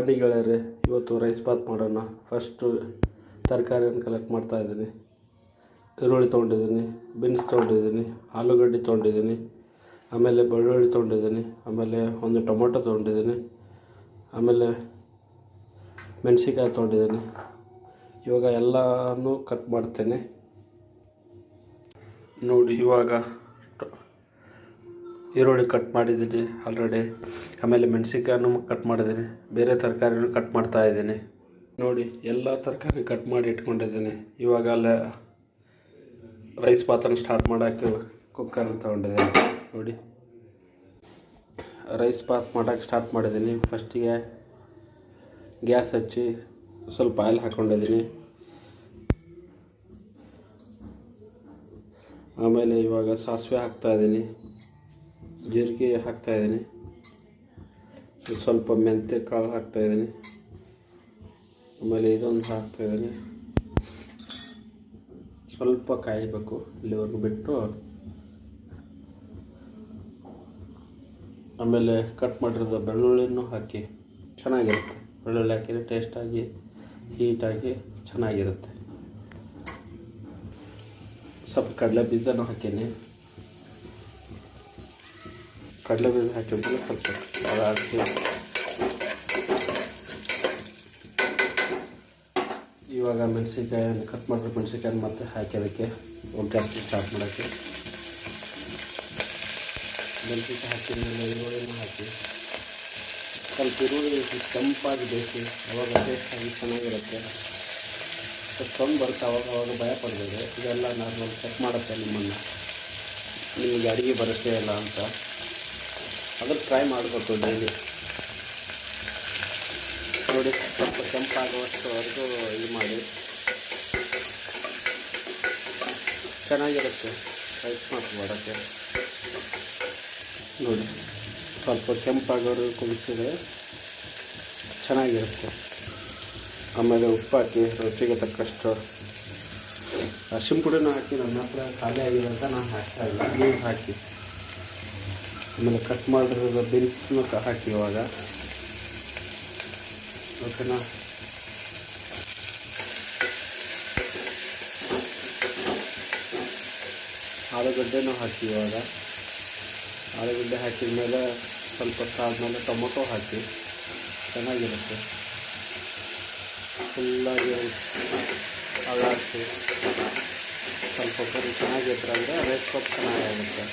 ಬನ್ನಿಗಳೇ ಇವತ್ತು ರೈಸ್ ಬಾತ್ ಮಾಡೋಣ. ಫಸ್ಟು ತರಕಾರಿಯನ್ನು ಕಲೆಕ್ಟ್ ಮಾಡ್ತಾ ಇದ್ದೀನಿ. ಈರುಳ್ಳಿ ತೊಗೊಂಡಿದ್ದೀನಿ ಬೀನ್ಸ್ ತೊಗೊಂಡಿದ್ದೀನಿ, ಆಲೂಗಡ್ಡೆ ತೊಗೊಂಡಿದ್ದೀನಿ, ಆಮೇಲೆ ಬೆಳ್ಳುಳ್ಳಿ ತೊಗೊಂಡಿದ್ದೀನಿ, ಆಮೇಲೆ ಒಂದು ಟೊಮೊಟೊ ತೊಗೊಂಡಿದ್ದೀನಿ, ಆಮೇಲೆ ಮೆಣಸಿನ್ಕಾಯಿ ತೊಗೊಂಡಿದ್ದೀನಿ. ಇವಾಗ ಎಲ್ಲನೂ ಕಟ್ ಮಾಡ್ತೇನೆ. ನೋಡಿ ಇವಾಗ ಈರುಳ್ಳಿ ಕಟ್ ಮಾಡಿದ್ದೀನಿ ಆಲ್ರೆಡಿ ಆಮೇಲೆ ಮೆಣಸಿನ್ಕಾಯನ್ನು ಕಟ್ ಮಾಡಿದ್ದೀನಿ. ಬೇರೆ ತರಕಾರಿನೂ ಕಟ್ ಮಾಡ್ತಾ ಇದ್ದೀನಿ. ನೋಡಿ, ಎಲ್ಲ ತರಕಾರಿ ಕಟ್ ಮಾಡಿ ಇಟ್ಕೊಂಡಿದ್ದೀನಿ. ಇವಾಗ ಅಲ್ಲ ರೈಸ್ ಪಾತ್ರನ ಸ್ಟಾರ್ಟ್ ಮಾಡೋಕ್ಕೆ ಕುಕ್ಕರ್ ತೊಗೊಂಡಿದ್ದೀನಿ. ನೋಡಿ. ರೈಸ್ ಪಾತ್ ಮಾಡೋಕ್ಕೆ ಸ್ಟಾರ್ಟ್ ಮಾಡಿದ್ದೀನಿ. ಫಸ್ಟಿಗೆ ಗ್ಯಾಸ್ ಹಚ್ಚಿ ಸ್ವಲ್ಪ ಆಯಿಲ್ ಹಾಕ್ಕೊಂಡಿದ್ದೀನಿ ಆಮೇಲೆ ಇವಾಗ ಸಾಸಿವೆ ಹಾಕ್ತಾಯಿದ್ದೀನಿ ಜೀರಿಗೆ ಹಾಕ್ತಾಯಿದ್ದೀನಿ ಸ್ವಲ್ಪ ಮೆಂತ್ಯ ಕಾಳು ಹಾಕ್ತಾಯಿದ್ದೀನಿ ಆಮೇಲೆ ಇದೊಂದು ಹಾಕ್ತಾಯಿದ್ದೀನಿ ಸ್ವಲ್ಪ ಕಾಯಬೇಕು ಇಲ್ಲಿವರೆಗೂ ಬಿಟ್ಟು. ಆಮೇಲೆ ಕಟ್ ಮಾಡಿರೋದು ಬೆಳ್ಳುಳ್ಳಿನೂ ಹಾಕಿ ಚೆನ್ನಾಗಿರುತ್ತೆ. ಬೆಳ್ಳುಳ್ಳಿ ಹಾಕಿದರೆ ಟೇಸ್ಟಾಗಿ, ಹೀಟಾಗಿ ಚೆನ್ನಾಗಿರುತ್ತೆ. ಸ್ವಲ್ಪ ಕಡಲೆ ಬೀಜನೂ ಹಾಕೀನಿ. ಕಡಲೆ ಬೀಜ ಹಾಕಿದ್ಮೇಲೆ ಸ್ವಲ್ಪ ಅದು ಹಾಕಿ ಇವಾಗ ಮೆಣಸಿನ್ಕಾಯನ್ನು ಕಟ್ ಮಾಡಿದ್ರೆ ಮೆಣಸಿನ್ಕಾಯನ್ನು ಮತ್ತೆ ಹಾಕಿ ಅದಕ್ಕೆ ಒಗ್ಗರಣೆ ಸ್ಟಾರ್ಟ್ ಮಾಡೋಕ್ಕೆ. ಮೆಣಸಿನ್ಕಾಯಿ ಹಾಕಿದ್ಮೇಲೆ ಈರುಳ್ಳಿಯನ್ನು ಹಾಕಿ. ಸ್ವಲ್ಪ ಈರುಳ್ಳಿ ಕೆಂಪಾಗಿ ಬೇಕು ಅವಾಗ ಟೇಸ್ಟಾಗಿ ಚೆನ್ನಾಗಿರುತ್ತೆ. ಸ್ವಲ್ಪ ಕಮ್ಮಿ ಬರುತ್ತೆ. ಅವಾಗ ಅವಾಗ ಭಯ ಪಡಬೇಡಿ. ಇದೆಲ್ಲ ನಾರ್ಮಲ್ ಚೆಕ್ ಮಾಡುತ್ತೆ ನಿಮ್ಮನ್ನು. ನಿಮಗೆ ಅಡುಗೆ ಬರುತ್ತೆ ಇಲ್ಲ ಅಂತ. ಅದನ್ನು ಟ್ರೈ ಮಾಡಬೇಕು ಡೈಲಿ ನೋಡಿ, ಸ್ವಲ್ಪ ಕೆಂಪಾಗುವಷ್ಟುವರೆಗೂ ಇದು ಮಾಡಿ. ಚೆನ್ನಾಗಿರುತ್ತೆ. ರೈಸ್ ಮಾಡೋಕ್ಕೆ. ನೋಡಿ, ಸ್ವಲ್ಪ ಕೆಂಪಾಗೋರು ಕುದಿಸಿದ್ರೆ ಚೆನ್ನಾಗಿರುತ್ತೆ. ಆಮೇಲೆ ಉಪ್ಪು ಹಾಕಿ ರುಚಿಗೆ ತಕ್ಕಷ್ಟು. ಹಸಿಂಪುಡಿನೂ ಪುಡಿನೂ ಹಾಕಿ, ನನ್ನ ಹತ್ರ ಖಾಲಿ ಅಂತ ನಾನು ಹಾಕ್ತಾ ಇಲ್ಲ. ಹಾಕಿ. ಆಮೇಲೆ ಕಟ್ ಮಾಡಿರೋದು ಬೆನ್ಸನ್ನು ಹಾಕಿ ಇವಾಗ ಓಕೆನಾ? ಆಲೂಗಡ್ಡೆನೂ ಹಾಕಿ ಇವಾಗ ಆಲೂಗಡ್ಡೆ ಹಾಕಿದ ಮೇಲೆ ಸ್ವಲ್ಪ ಆದಮೇಲೆ ಟೊಮೊಟೊ ಹಾಕಿ, ಚೆನ್ನಾಗಿರುತ್ತೆ. ಫುಲ್ಲಾಗಿ ಹಾಕಿ ಸ್ವಲ್ಪ ಕರಿ ಚೆನ್ನಾಗಿತ್ತು ಅಂದರೆ ರೆಡ್ ಸ್ವಲ್ಪ ಚೆನ್ನಾಗಿರುತ್ತೆ.